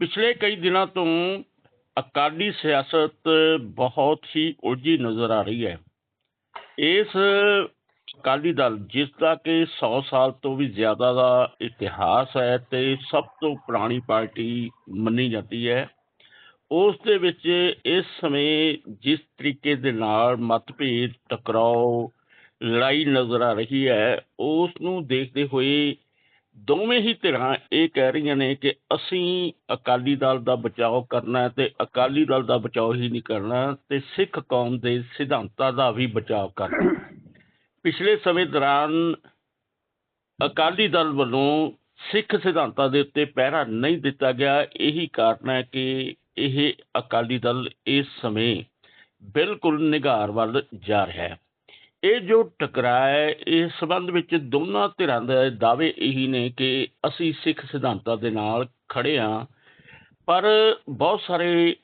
ਪਿਛਲੇ ਕਈ ਦਿਨਾਂ ਤੋਂ ਅਕਾਲੀ ਸਿਆਸਤ ਬਹੁਤ ਹੀ ਉਲਝੀ ਨਜ਼ਰ ਆ ਰਹੀ ਹੈ। ਇਸ ਅਕਾਲੀ ਦਲ, ਜਿਸ ਦਾ ਕਿ 100 ਸਾਲ ਤੋਂ ਵੀ ਜ਼ਿਆਦਾ ਦਾ ਇਤਿਹਾਸ ਹੈ ਤੇ ਸਭ ਤੋਂ ਪੁਰਾਣੀ ਪਾਰਟੀ ਮੰਨੀ ਜਾਂਦੀ ਹੈ, ਉਸ ਦੇ ਵਿੱਚ ਇਸ ਸਮੇਂ ਜਿਸ ਤਰੀਕੇ ਦੇ ਨਾਲ ਮਤਭੇਦ, ਟਕਰਾਓ, ਲੜਾਈ ਨਜ਼ਰ ਆ ਰਹੀ ਹੈ, ਉਸ ਨੂੰ ਦੇਖਦੇ ਹੋਏ ਦੋਵੇਂ ਹੀ ਧਿਰਾਂ ਇਹ ਕਹਿ ਰਹੀਆਂ ਨੇ ਕਿ ਅਸੀਂ ਅਕਾਲੀ ਦਲ ਦਾ ਬਚਾਓ ਕਰਨਾ ਤੇ ਅਕਾਲੀ ਦਲ ਦਾ ਬਚਾਓ ਹੀ ਨਹੀਂ ਕਰਨਾ ਤੇ ਸਿੱਖ ਕੌਮ ਦੇ ਸਿਧਾਂਤਾਂ ਦਾ ਵੀ ਬਚਾਓ ਕਰਨਾ। ਪਿਛਲੇ ਸਮੇਂ ਦੌਰਾਨ ਅਕਾਲੀ ਦਲ ਵੱਲੋਂ ਸਿੱਖ ਸਿਧਾਂਤਾਂ ਦੇ ਉੱਤੇ ਪਹਿਰਾ ਨਹੀਂ ਦਿੱਤਾ ਗਿਆ। ਇਹੀ ਕਾਰਨ ਹੈ ਕਿ ਇਹ ਅਕਾਲੀ ਦਲ ਇਸ ਸਮੇਂ ਬਿਲਕੁਲ ਨਿਗਾਰ ਵੱਲ ਜਾ ਰਿਹਾ ਹੈ। ਇਹ ਜੋ ਟਕਰਾਅ ਹੈ, ਇਸ ਸੰਬੰਧ ਵਿੱਚ ਦੋਨਾਂ ਧਿਰਾਂ ਦੇ ਦਾਅਵੇ ਇਹੀ ਨੇ ਕਿ ਅਸੀਂ ਸਿੱਖ ਸਿਧਾਂਤਾਂ ਦੇ ਨਾਲ ਖੜੇ ਹਾਂ। ਪਰ ਬਹੁਤ ਸਾਰੇ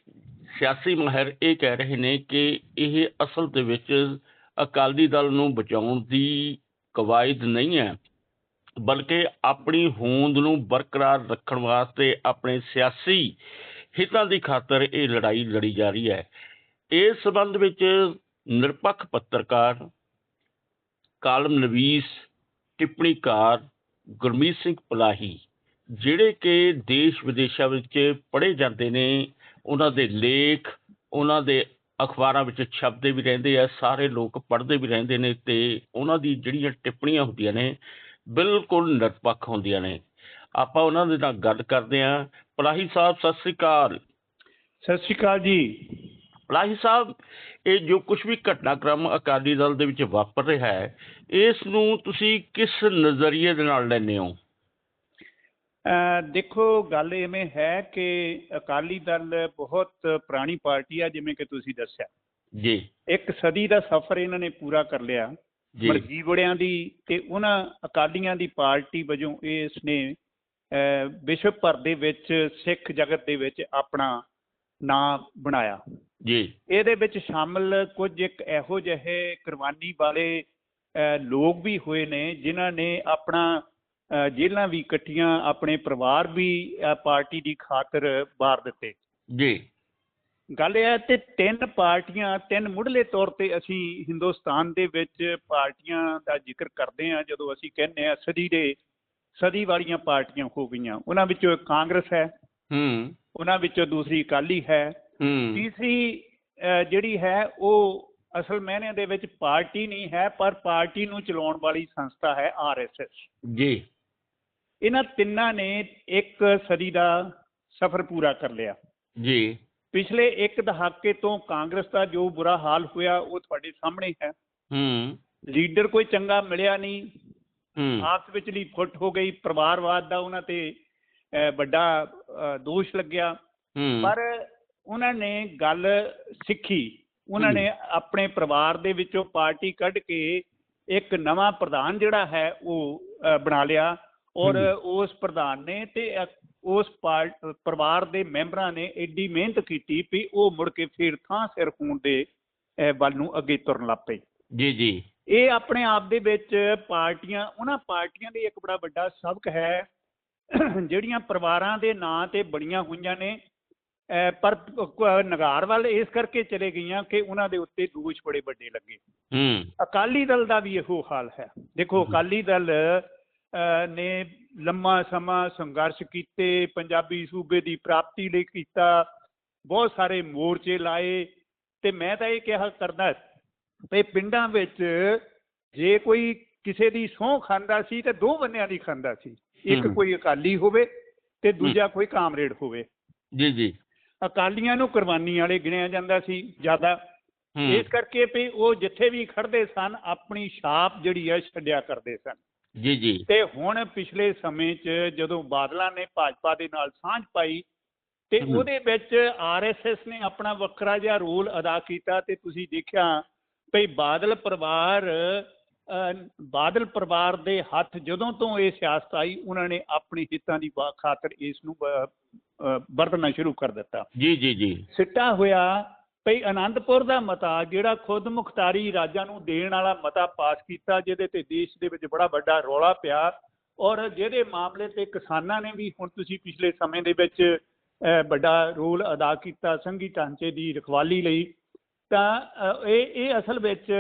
ਸਿਆਸੀ ਮਾਹਿਰ ਇਹ ਕਹਿ ਰਹੇ ਨੇ ਕਿ ਇਹ ਅਸਲ ਦੇ ਵਿੱਚ ਅਕਾਲੀ ਦਲ ਨੂੰ ਬਚਾਉਣ ਦੀ ਕਵਾਇਦ ਨਹੀਂ ਹੈ, ਬਲਕਿ ਆਪਣੀ ਹੋਂਦ ਨੂੰ ਬਰਕਰਾਰ ਰੱਖਣ ਵਾਸਤੇ ਆਪਣੇ ਸਿਆਸੀ ਹਿੱਤਾਂ ਦੀ ਖਾਤਰ ਇਹ ਲੜਾਈ ਲੜੀ ਜਾ ਰਹੀ ਹੈ। ਇਸ ਸਬੰਧ ਵਿੱਚ ਨਿਰਪੱਖ ਪੱਤਰਕਾਰ ਕਾਲਮ ਨਵੀਸ, ਟਿੱਪਣੀਕਾਰ ਗੁਰਮੀਤ ਸਿੰਘ ਪਲਾਹੀ, ਜਿਹੜੇ ਕਿ ਦੇਸ਼ ਵਿਦੇਸ਼ਾਂ ਵਿੱਚ ਪੜ੍ਹੇ ਜਾਂਦੇ ਨੇ, ਉਹਨਾਂ ਦੇ ਲੇਖ, ਉਹਨਾਂ ਦੇ ਅਖਬਾਰਾਂ ਵਿੱਚ ਛਪਦੇ ਵੀ ਰਹਿੰਦੇ ਆ, ਸਾਰੇ ਲੋਕ ਪੜ੍ਹਦੇ ਵੀ ਰਹਿੰਦੇ ਨੇ ਤੇ ਉਹਨਾਂ ਦੀ ਜਿਹੜੀਆਂ ਟਿੱਪਣੀਆਂ ਹੁੰਦੀਆਂ ਨੇ, ਬਿਲਕੁਲ ਨਿਰਪੱਖ ਹੁੰਦੀਆਂ ਨੇ। ਆਪਾਂ ਉਹਨਾਂ ਦੇ ਨਾਲ ਗੱਲ ਕਰਦੇ ਆਂ ਪਲਾਹੀ ਸਾਹਿਬ, ਸਤਿ ਸ੍ਰੀ ਅਕਾਲ। ਸਤਿ ਸ਼੍ਰੀ ਅਕਾਲ ਜੀ। ਪਲਾਹੀ ਸਾਹਿਬ ਇਹ ਜੋ ਕੁਝ ਵੀ ਘਟਨਾਕ੍ਰਮ ਅਕਾਲੀ ਦਲ ਦੇ ਵਿੱਚ ਵਾਪਰ ਰਿਹਾ ਹੈ ਇਸ ਨੂੰ ਤੁਸੀਂ ਕਿਸ ਨਜ਼ਰੀਏ ਦੇ ਨਾਲ ਲੈਂਦੇ ਹੋ? ਦੇਖੋ ਗੱਲ ਐਵੇਂ ਹੈ ਕਿ ਅਕਾਲੀ ਦਲ ਬਹੁਤ ਪੁਰਾਣੀ ਪਾਰਟੀ ਆ ਜਿਵੇਂ ਕਿ ਤੁਸੀਂ ਦੱਸਿਆ। ਜੀ। ਇੱਕ ਸਦੀ ਦਾ ਸਫ਼ਰ ਇਹਨਾਂ ਨੇ ਪੂਰਾ ਕਰ ਲਿਆ। ਜੀ। ਮਰਜ਼ੀ ਵੜਿਆਂ ਦੀ ਤੇ ਉਹਨਾਂ ਅਕਾਲੀਆਂ ਦੀ ਪਾਰਟੀ ਵਜੋਂ ਇਸ ਨੇ ਵਿਸ਼ਵ ਭਰ ਦੇ ਵਿੱਚ ਸਿੱਖ ਜਗਤ ਦੇ ਵਿੱਚ ਆਪਣਾ ਨਾਂ ਬਣਾਇਆ। ਜੀ। ਇਹਦੇ ਵਿੱਚ ਸ਼ਾਮਲ ਕੁਝ ਇੱਕ ਇਹੋ ਜਿਹੇ ਕੁਰਬਾਨੀ ਵਾਲੇ ਲੋਕ ਵੀ ਹੋਏ ਨੇ ਜਿਨ੍ਹਾਂ ਨੇ ਆਪਣਾ ਜੇਲ੍ਹਾਂ ਵੀ ਕੱਟੀਆਂ ਆਪਣੇ ਪਰਿਵਾਰ ਵੀ ਪਾਰਟੀ ਦੀ ਖਾਤਰ ਬਾਰ ਦਿੱਤੇ। ਜੀ। ਗੱਲ ਇਹ ਹੈ ਤੇ ਤਿੰਨ ਪਾਰਟੀਆਂ ਤਿੰਨ ਮੁੱਢਲੇ ਤੌਰ ਤੇ ਅਸੀਂ ਹਿੰਦੁਸਤਾਨ ਦੇ ਵਿੱਚ ਪਾਰਟੀਆਂ ਦਾ ਜ਼ਿਕਰ ਕਰਦੇ ਹਾਂ ਜਦੋਂ ਅਸੀਂ ਕਹਿੰਦੇ ਹਾਂ ਸਦੀ ਦੇ ਸਦੀ ਵਾਲੀਆਂ ਪਾਰਟੀਆਂ ਹੋ ਗਈਆਂ। ਉਹਨਾਂ ਵਿੱਚੋਂ ਇੱਕ ਕਾਂਗਰਸ ਹੈ। ਹੂੰ। ਉਹਨਾਂ ਵਿੱਚੋਂ ਦੂਸਰੀ ਅਕਾਲੀ ਹੂੰ। ਤੀਸਰੀ ਜਿਹੜੀ ਹੈ ਉਹ ਅਸਲ ਮਾਇਨੇ ਦੇ ਵਿੱਚ ਪਾਰਟੀ ਨਹੀਂ ਹੈ ਪਰ ਪਾਰਟੀ ਨੂੰ ਚਲਾਉਣ ਵਾਲੀ ਸੰਸਥਾ ਹੈ ਆਰਐਸਐਸ। ਜੀ। ਇਹਨਾਂ ਤਿੰਨਾਂ ਨੇ ਇੱਕ ਸਦੀ ਦਾ ਸਫ਼ਰ ਪੂਰਾ ਕਰ ਲਿਆ। ਜੀ। ਪਿਛਲੇ ਇੱਕ ਦਹਾਕੇ ਤੋਂ ਕਾਂਗਰਸ ਦਾ ਜੋ ਬੁਰਾ ਹਾਲ ਹੋਇਆ ਉਹ ਤੁਹਾਡੇ ਸਾਹਮਣੇ ਹੈ। ਹੂੰ। ਲੀਡਰ ਕੋਈ ਚੰਗਾ ਮਿਲਿਆ ਨਹੀਂ। ਹੂੰ। ਆਪਸ ਵਿਚਲੀ ਫੁੱਟ ਹੋ ਗਈ ਪਰਿਵਾਰਵਾਦ ਦਾ ਉਹਨਾਂ ਤੇ ਵੱਡਾ ਦੋਸ਼ ਲੱਗਿਆ। ਹੂੰ। ਪਰ ਉਹਨਾਂ ਨੇ ਗੱਲ ਸਿੱਖੀ। ਉਹਨਾਂ ਨੇ ਆਪਣੇ ਪਰਿਵਾਰ ਦੇ ਵਿੱਚੋਂ ਪਾਰਟੀ ਕੱਢ ਕੇ ਇੱਕ ਨਵਾਂ ਪ੍ਰਧਾਨ ਜਿਹੜਾ ਹੈ ਉਹ ਬਣਾ ਲਿਆ ਔਰ। ਉਸ ਪ੍ਰਧਾਨ ਨੇ ਤੇ ਉਸ ਪਾਰ- ਪਰਿਵਾਰ ਦੇ ਮੈਂਬਰਾਂ ਨੇ ਐਡੀ ਮਿਹਨਤ ਕੀਤੀ ਵੀ ਉਹ ਮੁੜ ਕੇ ਫਿਰ ਥਾਂ ਸਿਰ ਹੋਣ ਦੇ ਵੱਲ ਨੂੰ ਅੱਗੇ ਤੁਰਨ ਲੱਗ ਪਏ। ਜੀ ਜੀ। ਇਹ ਆਪਣੇ ਆਪ ਦੇ ਵਿੱਚ ਪਾਰਟੀਆਂ ਉਹਨਾਂ ਪਾਰਟੀਆਂ ਲਈ ਇੱਕ ਬੜਾ ਵੱਡਾ ਸਬਕ ਹੈ ਜਿਹੜੀਆਂ ਪਰਿਵਾਰਾਂ ਦੇ ਨਾਂ ਤੇ ਬਣੀਆਂ ਹੋਈਆਂ ਨੇ। ਪਰ ਨਗਾਰ ਵੱਲ ਇਸ ਕਰਕੇ ਚਲੇ ਗਈਆਂ ਕਿ ਉਹਨਾਂ ਦੇ ਉੱਤੇ ਦੋਸ਼ ਬੜੇ ਵੱਡੇ ਲੱਗੇ। ਹੂੰ। ਅਕਾਲੀ ਦਲ ਦਾ ਵੀ ਇਹੋ ਹਾਲ ਹੈ। ਦੇਖੋ ਅਕਾਲੀ ਦਲ ਨੇ ਲੰਮਾ ਸਮਾਂ ਸੰਘਰਸ਼ ਕੀਤੇ ਪੰਜਾਬੀ ਸੂਬੇ ਦੀ ਪ੍ਰਾਪਤੀ ਲਈ ਕੀਤਾ ਬਹੁਤ ਸਾਰੇ ਮੋਰਚੇ ਲਾਏ ਤੇ ਮੈਂ ਤਾਂ ਇਹ ਕਿਹਾ ਕਰਦਾ ਵੀ ਪਿੰਡਾਂ ਵਿੱਚ ਜੇ ਕੋਈ ਕਿਸੇ ਦੀ ਸਹੁੰ ਖਾਂਦਾ ਸੀ ਤੇ ਦੋ ਬੰਨਿਆਂ ਦੀ ਖਾਂਦਾ ਸੀ। ਇੱਕ। ਕੋਈ ਅਕਾਲੀ ਹੋਵੇ ਤੇ ਦੂਜਾ ਕੋਈ ਕਾਮਰੇਡ ਹੋਵੇ। ਜੀ ਜੀ। ਅਕਾਲੀਆਂ ਨੂੰ ਕੁਰਬਾਨੀ ਵਾਲੇ ਗਿਣਿਆ ਜਾਂਦਾ ਸੀ ਜ਼ਿਆਦਾ। ਇਸ ਕਰਕੇ ਵੀ ਉਹ ਜਿੱਥੇ ਵੀ ਖੜਦੇ ਸਨ ਆਪਣੀ ਛਾਪ ਜਿਹੜੀ ਹੈ ਛੱਡਿਆ ਕਰਦੇ ਸਨ। ਜੀ ਜੀ। ਤੇ ਹੁਣ ਪਿਛਲੇ ਸਮੇਂ 'ਚ ਜਦੋਂ ਬਾਦਲਾਂ ਨੇ ਭਾਜਪਾ ਦੇ ਨਾਲ ਸਾਂਝ ਪਾਈ ਤੇ। ਉਹਦੇ ਵਿੱਚ ਆਰਐਸਐਸ ਨੇ ਆਪਣਾ ਵੱਖਰਾ ਜਿਹਾ ਰੋਲ ਅਦਾ ਕੀਤਾ ਤੇ ਤੁਸੀਂ ਦੇਖਿਆ ਭਈ ਬਾਦਲ ਪਰਿਵਾਰ ਬਾਦਲ ਪਰਿਵਾਰ ਦੇ ਹੱਥ ਜਦੋਂ ਤੋਂ ਇਹ ਸਿਆਸਤ ਆਈ ਉਹਨਾਂ ਨੇ ਆਪਣੀ ਹਿੱਤਾਂ ਦੀ ਖਾਤਰ ਇਸ ਨੂੰ ਵਰਤਣਾ ਸ਼ੁਰੂ ਕਰ ਦਿੱਤਾ। ਜੀ ਜੀ ਜੀ। ਸਿੱਟਾ ਹੋਇਆ ਭਈ ਆਨੰਦਪੁਰ ਦਾ ਮਤਾ ਜਿਹੜਾ ਖੁਦ ਮੁਖਤਾਰੀ ਰਾਜਾਂ ਨੂੰ ਦੇਣ ਵਾਲਾ ਮਤਾ ਪਾਸ ਕੀਤਾ ਜਿਹਦੇ ਤੇ ਦੇਸ਼ ਦੇ ਵਿੱਚ ਬੜਾ ਵੱਡਾ ਰੌਲਾ ਪਿਆ। ਔਰ ਜਿਹਦੇ ਮਾਮਲੇ ਤੇ ਕਿਸਾਨਾਂ ਨੇ ਵੀ ਹੁਣ ਤੁਸੀਂ ਪਿਛਲੇ ਸਮੇਂ ਦੇ ਵਿੱਚ ਵੱਡਾ ਰੋਲ ਅਦਾ ਕੀਤਾ ਸੰਘੀ ਢਾਂਚੇ ਦੀ ਰਖਵਾਲੀ ਲਈ। ਤਾਂ ਇਹ ਇਹ ਅਸਲ ਵਿੱਚ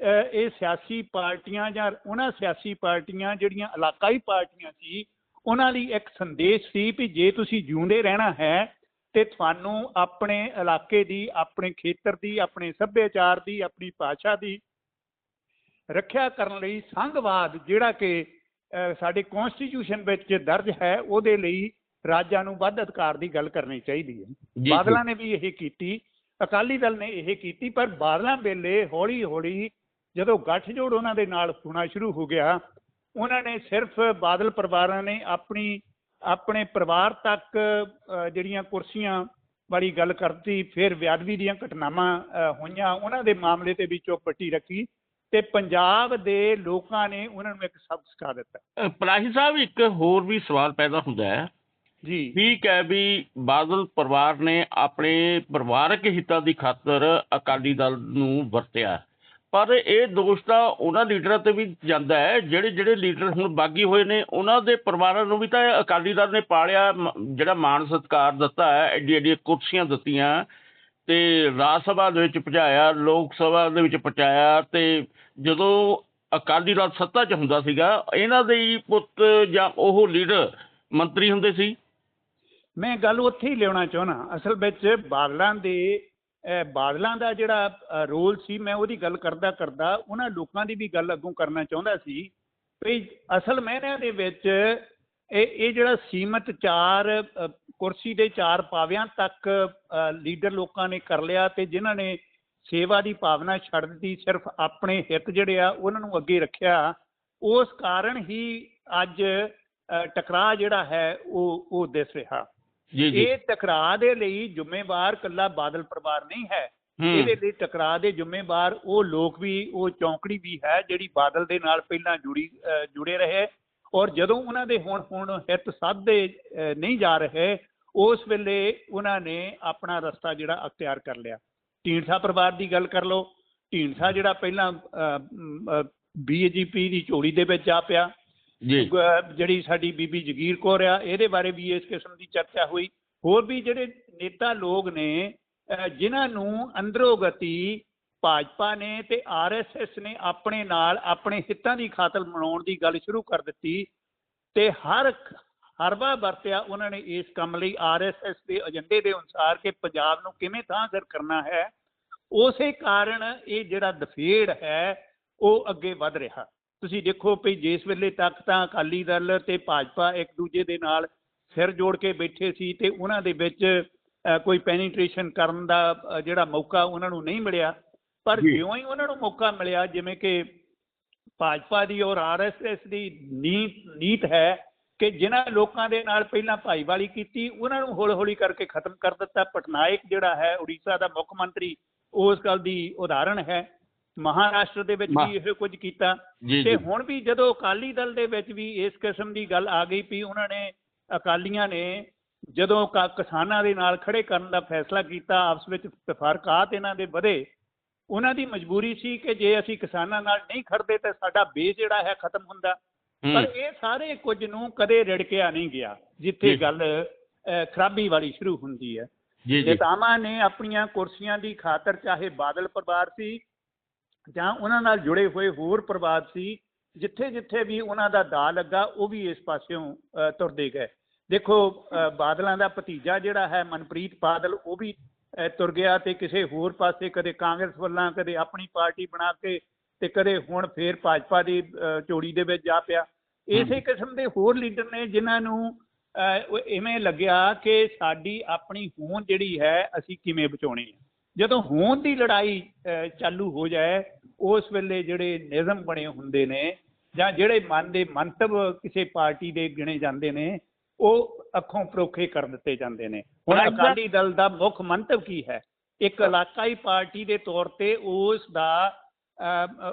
ਇਹ ਸਿਆਸੀ ਪਾਰਟੀਆਂ ਜਾਂ ਉਹਨਾਂ ਸਿਆਸੀ ਪਾਰਟੀਆਂ ਜਿਹੜੀਆਂ ਇਲਾਕਾਈ ਪਾਰਟੀਆਂ ਸੀ ਉਹਨਾਂ ਲਈ ਇੱਕ ਸੰਦੇਸ਼ ਸੀ ਵੀ ਜੇ ਤੁਸੀਂ ਜਿਉਂਦੇ ਰਹਿਣਾ ਹੈ ਤੇ ਤੁਹਾਨੂੰ ਆਪਣੇ ਇਲਾਕੇ ਦੀ ਆਪਣੇ ਖੇਤਰ ਦੀ ਆਪਣੇ ਸੱਭਿਆਚਾਰ ਦੀ ਆਪਣੀ ਭਾਸ਼ਾ ਦੀ ਰੱਖਿਆ ਕਰਨ ਲਈ ਸੰਘਵਾਦ ਜਿਹੜਾ ਕਿ ਸਾਡੇ ਕਨਸਟੀਟਿਊਸ਼ਨ ਵਿੱਚ ਦਰਜ ਹੈ ਉਹਦੇ ਲਈ ਰਾਜਾਂ ਨੂੰ ਵੱਧ ਅਧਿਕਾਰ ਦੀ ਗੱਲ ਕਰਨੀ ਚਾਹੀਦੀ ਹੈ। ਬਾਦਲਾਂ ਨੇ ਵੀ ਇਹ ਕੀਤੀ ਅਕਾਲੀ ਦਲ ਨੇ ਇਹ ਕੀਤੀ ਪਰ ਬਾਦਲਾਂ ਵੇਲੇ ਹੌਲੀ ਹੌਲੀ ਜਦੋਂ ਗੱਠਜੋੜ ਉਹਨਾਂ ਦੇ ਨਾਲ ਹੋਣਾ ਸ਼ੁਰੂ ਹੋ ਗਿਆ ਉਹਨਾਂ ਨੇ ਸਿਰਫ ਬਾਦਲ ਪਰਿਵਾਰਾਂ ਨੇ ਆਪਣੀ ਆਪਣੇ ਪਰਿਵਾਰ ਤੱਕ ਜਿਹੜੀਆਂ ਕੁਰਸੀਆਂ ਵਾਲੀ ਗੱਲ ਕਰਤੀ ਫਿਰ ਵਿਆਦਵੀ ਦੀਆਂ ਘਟਨਾਵਾਂ ਹੋਈਆਂ ਉਹਨਾਂ ਦੇ ਮਾਮਲੇ ਤੇ ਵੀ ਚੁੱਪ ਪੱਟੀ ਰੱਖੀ ਤੇ ਪੰਜਾਬ ਦੇ ਲੋਕਾਂ ਨੇ ਉਹਨਾਂ ਨੂੰ ਇੱਕ ਸਬਕ ਸਿਖਾ ਦਿੱਤਾ। ਪਲਾਹੀ ਸਾਹਿਬ ਇੱਕ ਹੋਰ ਵੀ ਸਵਾਲ ਪੈਦਾ ਹੁੰਦਾ ਹੈ। ਜੀ। ਠੀਕ ਹੈ ਵੀ ਬਾਦਲ ਪਰਿਵਾਰ ਨੇ ਆਪਣੇ ਪਰਿਵਾਰਕ ਹਿੱਤਾਂ ਦੀ ਖਾਤਰ ਅਕਾਲੀ ਦਲ ਨੂੰ ਵਰਤਿਆ। ਪਰ ਇਹ ਦੋਸ਼ ਤਾਂ ਉਹਨਾਂ ਲੀਡਰਾਂ ਤੇ ਵੀ ਜਾਂਦਾ ਹੈ। ਜਿਹੜੇ ਜਿਹੜੇ ਲੀਡਰ ਹੁਣ ਬਾਗੀ ਹੋਏ ਨੇ, ਉਹਨਾਂ ਦੇ ਪਰਿਵਾਰਾਂ ਨੂੰ ਵੀ ਤਾਂ ਅਕਾਲੀ ਦਲ ਨੇ ਪਾਲਿਆ ਜਿਹੜਾ ਮਾਣ ਸਤਿਕਾਰ ਦਿੱਤਾ ਹੈ ਐਡੀ ਐਡੀਆਂ ਕੁਰਸੀਆਂ ਦਿੱਤੀਆਂ ਤੇ ਰਾਜ ਸਭਾ ਦੇ ਵਿੱਚ ਪਹੁੰਚਾਇਆ ਲੋਕ ਸਭਾ ਦੇ ਵਿੱਚ ਪਹੁੰਚਾਇਆ ਤੇ ਜਦੋਂ ਅਕਾਲੀ ਦਲ ਸੱਤਾ 'ਚ ਹੁੰਦਾ ਸੀਗਾ, ਇਹਨਾਂ ਦੇ ਹੀ ਪੁੱਤ ਜਾਂ ਉਹ ਲੀਡਰ ਮੰਤਰੀ ਹੁੰਦੇ ਸੀ। ਮੈਂ ਗੱਲ ਉੱਥੇ ਹੀ ਲਿਆਉਣਾ ਚਾਹੁੰਦਾ। ਅਸਲ ਵਿੱਚ ਬਾਦਲਾਂ ਦੇ ਬਾਦਲਾਂ ਦਾ ਜਿਹੜਾ ਰੋਲ ਸੀ, ਮੈਂ ਉਹਦੀ ਗੱਲ ਕਰਦਾ ਕਰਦਾ ਉਹਨਾਂ ਲੋਕਾਂ ਦੀ ਵੀ ਗੱਲ ਅੱਗੋਂ ਕਰਨਾ ਚਾਹੁੰਦਾ ਸੀ ਵੀ ਅਸਲ ਮਹਿਨਿਆਂ ਦੇ ਵਿੱਚ ਇਹ ਇਹ ਜਿਹੜਾ ਸੀਮਤ ਚਾਰ ਕੁਰਸੀ ਦੇ ਚਾਰ ਪਾਵਿਆਂ ਤੱਕ ਲੀਡਰ ਲੋਕਾਂ ਨੇ ਕਰ ਲਿਆ ਤੇ ਜਿਨ੍ਹਾਂ ਨੇ ਸੇਵਾ ਦੀ ਭਾਵਨਾ ਛੱਡ ਦਿੱਤੀ, ਸਿਰਫ ਆਪਣੇ ਹਿੱਤ ਜਿਹੜੇ ਆ ਉਹਨਾਂ ਨੂੰ ਅੱਗੇ ਰੱਖਿਆ, ਉਸ ਕਾਰਨ ਹੀ ਅੱਜ ਟਕਰਾਅ ਜਿਹੜਾ ਹੈ ਉਹ ਉਹ ਦਿਸ ਰਿਹਾ। ਇਹ ਟਕਰਾਅ ਦੇ ਲਈ ਜ਼ਿੰਮੇਵਾਰ ਕੱਲਾ ਬਾਦਲ ਪਰਿਵਾਰ ਨਹੀਂ ਹੈ। ਇਹਦੇ ਲਈ ਟਕਰਾਅ ਦੇ ਜ਼ਿੰਮੇਵਾਰ ਉਹ ਲੋਕ ਵੀ ਉਹ ਚੌਂਕੜੀ ਵੀ ਹੈ ਜਿਹੜੀ ਬਾਦਲ ਦੇ ਨਾਲ ਪਹਿਲਾਂ ਜੁੜੀ ਜੁੜੇ ਰਹੇ। ਔਰ ਜਦੋਂ ਉਹਨਾਂ ਦੇ ਹੁਣ ਹੁਣ ਹਿੱਤ ਸਾਧੇ ਨਹੀਂ ਜਾ ਰਹੇ ਉਸ ਵੇਲੇ ਉਹਨਾਂ ਨੇ ਆਪਣਾ ਰਸਤਾ ਜਿਹੜਾ ਅਖਤਿਆਰ ਕਰ ਲਿਆ। ਢੀਂਡਸਾ ਪਰਿਵਾਰ ਦੀ ਗੱਲ ਕਰ ਲਓ। ਢੀਂਡਸਾ ਜਿਹੜਾ ਪਹਿਲਾਂ ਬੀਜੇਪੀ ਦੀ ਝੋਲੀ ਦੇ ਵਿੱਚ ਆ ਪਿਆ। ਜੀ। ਜਿਹੜੀ ਸਾਡੀ ਬੀਬੀ ਜਗੀਰ ਕੌਰ ਆ, ਇਹਦੇ ਬਾਰੇ ਵੀ ਇਸ ਕਿਸਮ ਦੀ ਚਰਚਾ ਹੋਈ। ਹੋਰ ਵੀ ਜਿਹੜੇ ਨੇਤਾ ਲੋਕ ਨੇ, ਅਹ, ਜਿਨ੍ਹਾਂ ਨੂੰ ਅੰਦਰੋਂ ਗਤੀ ਭਾਜਪਾ ਨੇ ਤੇ ਆਰਐਸਐਸ ਨੇ ਆਪਣੇ ਨਾਲ ਆਪਣੇ ਹਿੱਤਾਂ ਦੀ ਖਾਤਰ ਮਨਾਉਣ ਦੀ ਗੱਲ ਸ਼ੁਰੂ ਕਰ ਦਿੱਤੀ ਤੇ ਹਰ ਹਰਵਾ ਵਰਤਿਆ ਉਹਨਾਂ ਨੇ ਇਸ ਕੰਮ ਲਈ ਆਰਐਸਐਸ ਦੇ ਏਜੰਡੇ ਦੇ ਅਨੁਸਾਰ ਕਿ ਪੰਜਾਬ ਨੂੰ ਕਿਵੇਂ ਤਾਂ ਕਰ ਕਰਨਾ ਹੈ। ਉਸੇ ਕਾਰਨ ਇਹ ਜਿਹੜਾ ਦਫੇੜ ਹੈ, ਉਹ ਅੱਗੇ ਵੱਧ ਰਿਹਾ। ਤੁਸੀਂ ਦੇਖੋ ਵੀ ਜਿਸ ਵੇਲੇ ਤੱਕ ਤਾਂ ਅਕਾਲੀ ਦਲ ਤੇ ਭਾਜਪਾ ਇੱਕ ਦੂਜੇ ਦੇ ਨਾਲ ਸਿਰ ਜੋੜ ਕੇ ਬੈਠੇ ਸੀ ਤੇ ਉਹਨਾਂ ਦੇ ਵਿੱਚ ਕੋਈ ਪੈਨੀਟ੍ਰੇਸ਼ਨ ਕਰਨ ਦਾ ਜਿਹੜਾ ਮੌਕਾ ਉਹਨਾਂ ਨੂੰ ਨਹੀਂ ਮਿਲਿਆ। ਪਰ। ਜਿਉਂ ਹੀ ਉਹਨਾਂ ਨੂੰ ਮੌਕਾ ਮਿਲਿਆ ਜਿਵੇਂ ਕਿ ਭਾਜਪਾ ਦੀ ਔਰ ਆਰਐਸਐਸ ਦੀ ਨੀਤ ਨੀਤ ਹੈ ਕਿ ਜਿਨ੍ਹਾਂ ਲੋਕਾਂ ਦੇ ਨਾਲ ਪਹਿਲਾਂ ਭਾਈਵਾਲੀ ਕੀਤੀ ਉਹਨਾਂ ਨੂੰ ਹੌਲੀ ਹੌਲੀ ਕਰਕੇ ਖਤਮ ਕਰ ਦਿੱਤਾ। ਪਟਨਾਇਕ ਜਿਹੜਾ ਹੈ ਉੜੀਸਾ ਦਾ ਮੁੱਖ ਮੰਤਰੀ ਉਸ ਗੱਲ ਦੀ ਉਦਾਹਰਣ ਹੈ। ਮਹਾਰਾਸ਼ਟਰ ਦੇ ਵਿੱਚ ਵੀ ਇਹ ਕੁਝ ਕੀਤਾ। ਤੇ ਹੁਣ ਵੀ ਜਦੋਂ ਅਕਾਲੀ ਦਲ ਦੇ ਵਿੱਚ ਵੀ ਇਸ ਕਿਸਮ ਦੀ ਗੱਲ ਆ ਗਈ ਵੀ ਉਹਨਾਂ ਨੇ ਅਕਾਲੀਆਂ ਨੇ ਜਦੋਂ ਕਿਸਾਨਾਂ ਦੇ ਨਾਲ ਖੜੇ ਕਰਨ ਦਾ ਫੈਸਲਾ ਕੀਤਾ ਆਪਸ ਵਿੱਚ ਤਫਰਕਾਤ ਇਹਨਾਂ ਦੇ ਵਧੇ ਉਹਨਾਂ ਦੀ ਮਜਬੂਰੀ ਸੀ ਕਿ ਜੇ ਅਸੀਂ ਕਿਸਾਨਾਂ ਨਾਲ ਨਹੀਂ ਖੜਦੇ ਤਾਂ ਸਾਡਾ ਬੇਸ ਜਿਹੜਾ ਹੈ ਖਤਮ ਹੁੰਦਾ। ਪਰ ਇਹ ਸਾਰੇ ਕੁਝ ਨੂੰ ਕਦੇ ਰਿੜਕਿਆ ਨਹੀਂ ਗਿਆ ਜਿੱਥੇ। ਗੱਲ ਖਰਾਬੀ ਵਾਲੀ ਸ਼ੁਰੂ ਹੁੰਦੀ ਹੈ। ਜੀ ਜੀ। ਨੇਤਾਵਾਂ ਨੇ ਆਪਣੀਆਂ ਕੁਰਸੀਆਂ ਦੀ ਖਾਤਰ ਚਾਹੇ ਬਾਦਲ ਪਰਿਵਾਰ ਸੀ ਜਾਂ ਉਹਨਾਂ ਨਾਲ ਜੁੜੇ ਹੋਏ ਹੋਰ ਪਰਿਵਾਰ ਸੀ ਜਿੱਥੇ ਜਿੱਥੇ ਵੀ ਉਹਨਾਂ ਦਾ ਦਾ ਲੱਗਾ ਉਹ ਵੀ ਇਸ ਪਾਸਿਓਂ ਤੁਰਦੇ ਗਏ। ਦੇਖੋ ਬਾਦਲਾਂ ਦਾ ਭਤੀਜਾ ਜਿਹੜਾ ਹੈ ਮਨਪ੍ਰੀਤ ਬਾਦਲ ਉਹ ਵੀ ਤੁਰ ਗਿਆ ਤੇ ਕਿਸੇ ਹੋਰ ਪਾਸੇ ਕਦੇ ਕਾਂਗਰਸ ਵੱਲਾਂ ਕਦੇ ਆਪਣੀ ਪਾਰਟੀ ਬਣਾ ਕੇ ਤੇ ਕਦੇ ਹੁਣ ਫੇਰ ਭਾਜਪਾ ਦੀ ਝੋਲੀ ਦੇ ਵਿੱਚ ਜਾ ਪਿਆ। ਇਸੇ ਕਿਸਮ ਦੇ ਹੋਰ ਲੀਡਰ ਨੇ ਜਿਨ੍ਹਾਂ ਨੂੰ ਇਵੇਂ ਲੱਗਿਆ ਕਿ ਸਾਡੀ ਆਪਣੀ ਹੋਂਦ ਜਿਹੜੀ ਹੈ ਅਸੀਂ ਕਿਵੇਂ ਬਚਾਉਣੀ ਹੈ? ਜਦੋਂ ਹੋਂਦ ਦੀ ਲੜਾਈ ਚਾਲੂ ਹੋ ਜਾਏ ਉਸ ਵੇਲੇ ਜਿਹੜੇ ਨਿਯਮ ਬਣੇ ਹੁੰਦੇ ਨੇ ਜਾਂ ਜਿਹੜੇ ਮਨ ਦੇ ਮੰਤਵ ਕਿਸੇ ਪਾਰਟੀ ਦੇ ਗਿਣੇ ਜਾਂਦੇ ਨੇ ਉਹ ਅੱਖੋਂ ਪਰੋਖੇ ਕਰ ਦਿੱਤੇ ਜਾਂਦੇ ਨੇ। ਹੁਣ ਅਕਾਲੀ ਦਲ ਦਾ ਮੁੱਖ ਮੰਤਵ ਕੀ ਹੈ? ਇੱਕ ਇਲਾਕਾਈ ਪਾਰਟੀ ਦੇ ਤੌਰ ਤੇ ਉਸ ਦਾ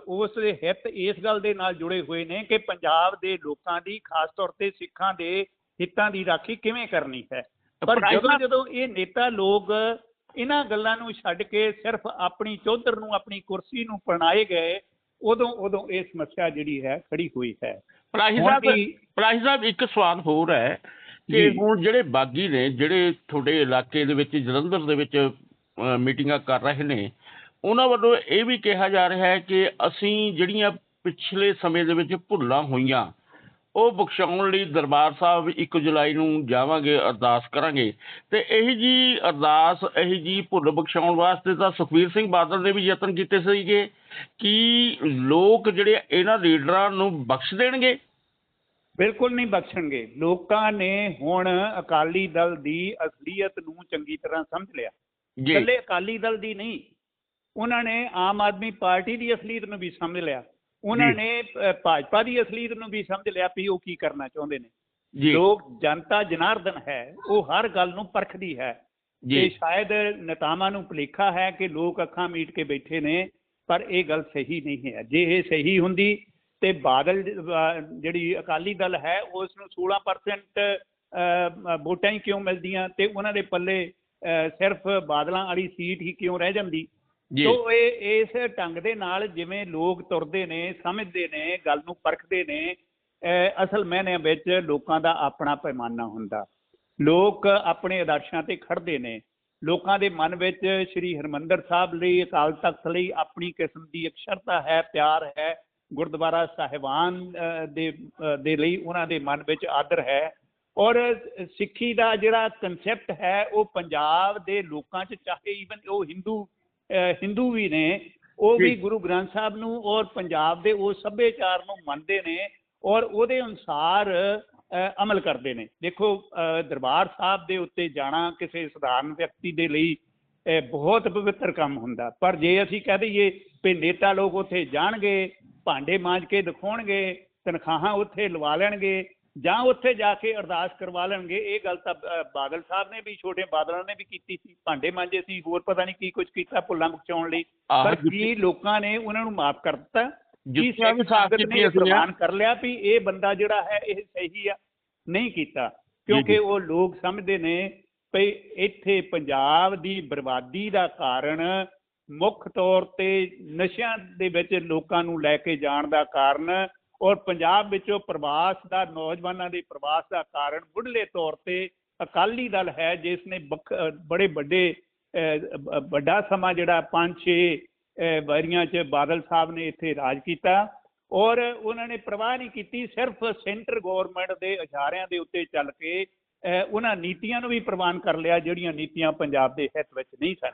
ਉਸ ਦੇ ਹਿੱਤ ਇਸ ਗੱਲ ਦੇ ਨਾਲ ਜੁੜੇ ਹੋਏ ਨੇ ਕਿ ਪੰਜਾਬ ਦੇ ਲੋਕਾਂ ਦੀ ਖਾਸ ਤੌਰ ਤੇ ਸਿੱਖਾਂ ਦੇ ਹਿੱਤਾਂ ਦੀ ਰਾਖੀ ਕਿਵੇਂ ਕਰਨੀ ਹੈ? ਪਰ ਜਦੋਂ ਜਦੋਂ ਇਹ ਨੇਤਾ ਲੋਕ ਇਹਨਾਂ ਗੱਲਾਂ ਨੂੰ ਛੱਡ ਕੇ ਸਿਰਫ ਆਪਣੀ ਚੌਧਰ ਨੂੰ ਆਪਣੀ ਕੁਰਸੀ ਨੂੰ ਪਰਣਾਏ ਗਏ ਉਦੋਂ ਉਦੋਂ ਇਹ ਸਮੱਸਿਆ ਜਿਹੜੀ ਹੈ ਖੜੀ ਹੋਈ ਹੈ ਹੁਣ ਸਾਹਿਬ ਇੱਕ ਸਵਾਲ ਹੋਰ ਹੈ ਕਿ। ਹੁਣ ਜਿਹੜੇ ਬਾਗੀ ਨੇ ਜਿਹੜੇ ਤੁਹਾਡੇ ਇਲਾਕੇ ਦੇ ਵਿੱਚ ਜਲੰਧਰ ਦੇ ਵਿੱਚ ਮੀਟਿੰਗਾਂ ਕਰ ਰਹੇ ਨੇ ਉਹਨਾਂ ਵੱਲੋਂ ਇਹ ਵੀ ਕਿਹਾ ਜਾ ਰਿਹਾ ਹੈ ਕਿ ਅਸੀਂ ਜਿਹੜੀਆਂ ਪਿਛਲੇ ਸਮੇਂ ਦੇ ਵਿੱਚ ਭੁੱਲਾਂ ਹੋਈਆਂ ਉਹ ਬਖਸ਼ਾਉਣ ਲਈ ਦਰਬਾਰ ਸਾਹਿਬ 1 ਜੁਲਾਈ ਨੂੰ ਜਾਵਾਂਗੇ ਅਰਦਾਸ ਕਰਾਂਗੇ। ਤੇ ਇਹੀ ਜੀ ਅਰਦਾਸ ਇਹੀ ਜੀ ਭੁੱਲ ਬਖਸ਼ਾਉਣ ਵਾਸਤੇ ਤਾਂ ਸੁਖਬੀਰ ਸਿੰਘ ਬਾਦਲ ਨੇ ਵੀ ਯਤਨ ਕੀਤੇ ਸੀਗੇ ਕਿ ਲੋਕ ਜਿਹੜੇ ਇਹਨਾਂ ਲੀਡਰਾਂ ਨੂੰ ਬਖਸ਼ ਦੇਣਗੇ। ਬਿਲਕੁਲ ਨਹੀਂ ਬਖਸ਼ਣਗੇ। ਲੋਕਾਂ ਨੇ ਹੁਣ ਅਕਾਲੀ ਦਲ ਦੀ ਅਸਲੀਅਤ ਨੂੰ ਚੰਗੀ ਤਰ੍ਹਾਂ ਸਮਝ ਲਿਆ। ਜੀ। ਇਕੱਲੇ ਅਕਾਲੀ ਦਲ ਦੀ ਨਹੀਂ ਉਹਨਾਂ ਨੇ ਆਮ ਆਦਮੀ ਪਾਰਟੀ ਦੀ ਅਸਲੀਅਤ ਨੂੰ ਵੀ ਸਮਝ ਲਿਆ। ਉਹਨਾਂ। ਨੇ ਭਾਜਪਾ ਦੀ ਅਸਲੀਅਤ ਨੂੰ ਵੀ ਸਮਝ ਲਿਆ ਵੀ ਉਹ ਕੀ ਕਰਨਾ ਚਾਹੁੰਦੇ ਨੇ। ਜੀ। ਲੋਕ ਜਨਤਾ ਜਨਾਰਦਨ ਹੈ ਉਹ ਹਰ ਗੱਲ ਨੂੰ ਪਰਖਦੀ ਹੈ। ਤੇ ਜੀ ਸ਼ਾਇਦ ਨੇਤਾਵਾਂ ਨੂੰ ਭੁਲੇਖਾ ਹੈ ਕਿ ਲੋਕ ਅੱਖਾਂ ਮੀਟ ਕੇ ਬੈਠੇ ਨੇ ਪਰ ਇਹ ਗੱਲ ਸਹੀ ਨਹੀਂ ਹੈ। ਜੇ ਇਹ ਸਹੀ ਹੁੰਦੀ ਤੇ ਬਾਦਲ ਜਿਹੜੀ ਅਕਾਲੀ ਦਲ ਹੈ ਉਸ ਨੂੰ 16% ਅਹ, ਵੋਟਾਂ ਹੀ ਕਿਉਂ ਮਿਲਦੀਆਂ ਤੇ ਉਹਨਾਂ ਦੇ ਪੱਲੇ ਸਿਰਫ ਬਾਦਲਾਂ ਵਾਲੀ ਸੀਟ ਹੀ ਕਿਉਂ ਰਹਿ ਜਾਂਦੀ? ਜੀ। ਇਹ, ਇਸ ਢੰਗ ਦੇ ਨਾਲ ਜਿਵੇਂ ਲੋਕ ਤੁਰਦੇ ਨੇ, ਸਮਝਦੇ ਨੇ, ਗੱਲ ਨੂੰ ਪਰਖਦੇ ਨੇ ਅਸਲ ਮਾਇਨਿਆਂ ਵਿੱਚ ਲੋਕਾਂ ਦਾ ਆਪਣਾ ਪੈਮਾਨਾ ਹੁੰਦਾ। ਲੋਕ ਆਪਣੇ ਆਦਰਸ਼ਾਂ ਤੇ ਖੜਦੇ ਨੇ। ਲੋਕਾਂ ਦੇ ਮਨ ਵਿੱਚ ਸ੍ਰੀ ਹਰਮੰਦਰ ਸਾਹਿਬ ਲਈ, ਅਕਾਲ ਤਖਤ ਲਈ ਆਪਣੀ ਕਿਸਮ ਦੀ ਇੱਕ ਹੈ, ਪਿਆਰ ਹੈ, ਗੁਰਦੁਆਰਾ ਸਾਹਿਬਾਨ ਦੇ ਦੇ ਲਈ ਉਹਨਾਂ ਦੇ ਮਨ ਵਿੱਚ ਆਦਰ ਹੈ। ਔਰ ਸਿੱਖੀ ਦਾ ਜਿਹੜਾ ਕਨਸੈਪਟ ਹੈ, ਉਹ ਪੰਜਾਬ ਦੇ ਲੋਕਾਂ 'ਚ ਚਾਹੇ ਈਵਨ ਉਹ ਹਿੰਦੂ ਹਿੰਦੂ ਵੀ ਨੇ ਉਹ ਵੀ। ਗੁਰੂ ਗ੍ਰੰਥ ਸਾਹਿਬ ਨੂੰ ਔਰ ਪੰਜਾਬ ਦੇ ਉਹ ਸੱਭਿਆਚਾਰ ਨੂੰ ਮੰਨਦੇ ਨੇ ਔਰ ਉਹਦੇ ਅਨੁਸਾਰ ਅਮਲ ਕਰਦੇ ਨੇ ਦੇਖੋ ਦਰਬਾਰ ਸਾਹਿਬ ਦੇ ਉੱਤੇ ਜਾਣਾ ਕਿਸੇ ਸਧਾਰਨ ਵਿਅਕਤੀ ਦੇ ਲਈ ਬਹੁਤ ਪਵਿੱਤਰ ਕੰਮ ਹੁੰਦਾ ਪਰ ਜੇ ਅਸੀਂ ਕਹਿ ਦਈਏ ਵੀ ਨੇਤਾ ਲੋਕ ਉੱਥੇ ਜਾਣਗੇ ਭਾਂਡੇ ਮਾਂਜ ਕੇ ਦਿਖਾਉਣਗੇ ਤਨਖਾਹਾਂ ਉੱਥੇ ਲਵਾ ਲੈਣਗੇ ਜਾਂ ਉੱਥੇ ਜਾ ਕੇ ਅਰਦਾਸ ਕਰਵਾ ਲੈਣਗੇ। ਇਹ ਗੱਲ ਤਾਂ ਬਾਦਲ ਸਾਹਿਬ ਨੇ ਵੀ ਛੋਟੇ ਬਾਦਲਾਂ ਨੇ ਵੀ ਕੀਤੀ ਸੀ। ਭਾਂਡੇ ਮਾਂਜੇ ਸੀ ਹੋਰ ਪਤਾ ਨਹੀਂ ਕੀ ਕੁਝ ਕੀਤਾ ਭੁੱਲਾਂ ਬਖਸ਼ਾਉਣ ਲਈ। ਪਰ ਕੀ ਲੋਕਾਂ ਨੇ ਉਹਨਾਂ ਨੂੰ ਮਾਫ ਕਰ ਦਿੱਤਾ? ਵੀ ਸਾਫ਼ ਸੰਗਤ ਨੇ ਪ੍ਰਮਾਣ ਕਰ ਲਿਆ ਵੀ ਇਹ ਬੰਦਾ ਜਿਹੜਾ ਹੈ ਇਹ ਸਹੀ ਆ? ਨਹੀਂ ਕੀਤਾ। ਕਿਉਂਕਿ ਜੀ। ਉਹ ਲੋਕ ਸਮਝਦੇ ਨੇ ਵੀ ਇੱਥੇ ਪੰਜਾਬ ਦੀ ਬਰਬਾਦੀ ਦਾ ਕਾਰਨ ਮੁੱਖ ਤੌਰ ਤੇ ਨਸ਼ਿਆਂ ਦੇ ਵਿੱਚ ਲੋਕਾਂ ਨੂੰ ਲੈ ਕੇ ਜਾਣ ਦਾ ਕਾਰਨ ਔਰ ਪੰਜਾਬ ਵਿੱਚੋਂ ਪ੍ਰਵਾਸ ਦਾ ਨੌਜਵਾਨਾਂ ਦੇ ਪ੍ਰਵਾਸ ਦਾ ਕਾਰਨ ਮੁੱਢਲੇ ਤੌਰ ਤੇ ਅਕਾਲੀ ਦਲ ਹੈ ਜਿਸ ਨੇ ਬਖ- ਬੜੇ ਵੱਡੇ ਵੱਡਾ ਸਮਾਂ ਜਿਹੜਾ ਪੰਜ ਛੇ ਅਹ, ਵਾਰੀਆਂ 'ਚ ਬਾਦਲ ਸਾਹਿਬ ਨੇ ਇੱਥੇ ਰਾਜ ਕੀਤਾ ਔਰ ਉਹਨਾਂ ਨੇ ਪ੍ਰਵਾਹ ਨਹੀਂ ਕੀਤੀ ਸਿਰਫ ਸੈਂਟਰ ਗਵਰਨਮੈਂਟ ਦੇ ਇਸ਼ਾਰਿਆਂ ਦੇ ਉੱਤੇ ਚੱਲ ਕੇ ਉਹਨਾਂ ਨੀਤੀਆਂ ਨੂੰ ਵੀ ਪ੍ਰਵਾਨ ਕਰ ਲਿਆ ਜਿਹੜੀਆਂ ਨੀਤੀਆਂ ਪੰਜਾਬ ਦੇ ਹਿੱਤ ਵਿੱਚ ਨਹੀਂ ਸਨ।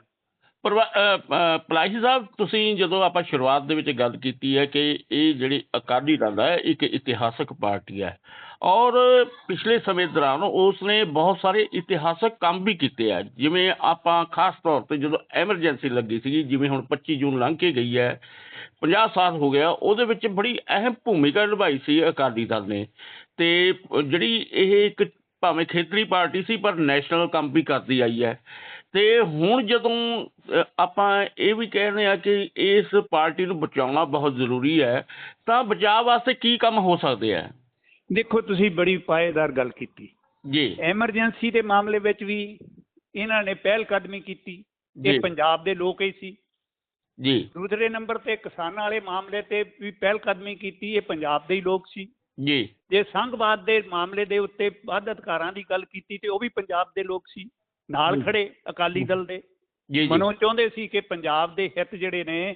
ਪਲਾਹੀ ਸਾਹਿਬ, ਤੁਸੀਂ ਜਦੋਂ ਆਪਾਂ ਸ਼ੁਰੂਆਤ ਦੇ ਵਿੱਚ ਗੱਲ ਕੀਤੀ ਹੈ ਕਿ ਇਹ ਜਿਹੜੀ ਅਕਾਲੀ ਦਲ ਹੈ ਇੱਕ ਇਤਿਹਾਸਕ ਪਾਰਟੀ ਹੈ ਔਰ ਪਿਛਲੇ ਸਮੇਂ ਦੌਰਾਨ ਉਸ ਨੇ ਬਹੁਤ ਸਾਰੇ ਇਤਿਹਾਸਕ ਕੰਮ ਵੀ ਕੀਤੇ ਆ। ਜਿਵੇਂ ਆਪਾਂ ਖਾਸ ਤੌਰ ਤੇ ਜਦੋਂ ਐਮਰਜੈਂਸੀ ਲੱਗੀ ਸੀਗੀ, ਜਿਵੇਂ ਹੁਣ 25 ਜੂਨ ਲੰਘ ਕੇ ਗਈ ਹੈ 50 ਸਾਲ ਹੋ ਗਿਆ, ਉਹਦੇ ਵਿੱਚ ਬੜੀ ਅਹਿਮ ਭੂਮਿਕਾ ਨਿਭਾਈ ਸੀ ਅਕਾਲੀ ਦਲ ਨੇ। ਤੇ ਜਿਹੜੀ ਇਹ ਇੱਕ ਭਾਵੇਂ ਖੇਤਰੀ ਪਾਰਟੀ ਸੀ, ਪਰ ਨੈਸ਼ਨਲ ਕੰਮ ਵੀ ਕਰਦੀ ਆਈ ਹੈ। ਤੇ ਹੁਣ ਜਦੋਂ ਆਪਾਂ ਇਹ ਵੀ ਕਹਿੰਦੇ ਆ ਕਿ ਇਸ ਪਾਰਟੀ ਨੂੰ ਬਚਾਉਣਾ ਬਹੁਤ ਜ਼ਰੂਰੀ ਹੈ ਤਾਂ ਬਚਾਅ ਵਾਸਤੇ ਕੀ ਕੰਮ ਹੋ ਸਕਦੇ ਆ? ਦੇਖੋ ਤੁਸੀਂ ਬੜੀ ਪਾਏਦਾਰ ਗੱਲ ਕੀਤੀ। ਜੀ। ਐਮਰਜੈਂਸੀ ਦੇ ਮਾਮਲੇ ਵਿੱਚ ਵੀ ਇਹਨਾਂ ਨੇ ਪਹਿਲ ਕਦਮੀ ਕੀਤੀ। ਇਹ ਪੰਜਾਬ ਦੇ ਲੋਕ ਹੀ ਸੀ। ਜੀ। ਦੂਸਰੇ ਨੰਬਰ ਤੇ ਕਿਸਾਨਾਂ ਵਾਲੇ ਮਾਮਲੇ ਤੇ ਵੀ ਪਹਿਲ ਕਦਮੀ ਕੀਤੀ। ਇਹ ਪੰਜਾਬ ਦੇ ਹੀ ਲੋਕ ਸੀ। ਜੀ। ਜੇ ਸੰਘਵਾਦ ਦੇ ਮਾਮਲੇ ਦੇ ਉੱਤੇ ਵੱਧ ਅਧਿਕਾਰਾਂ ਦੀ ਗੱਲ ਕੀਤੀ ਤੇ ਉਹ ਵੀ ਪੰਜਾਬ ਦੇ ਲੋਕ ਸੀ। ਨਾਲ। ਖੜੇ ਅਕਾਲੀ ਦਲ ਦੇ। ਜੀ ਜੀ। ਮਨੋਂ ਚਾਹੁੰਦੇ ਸੀ ਕਿ ਪੰਜਾਬ ਦੇ ਹਿੱਤ ਜਿਹੜੇ ਨੇ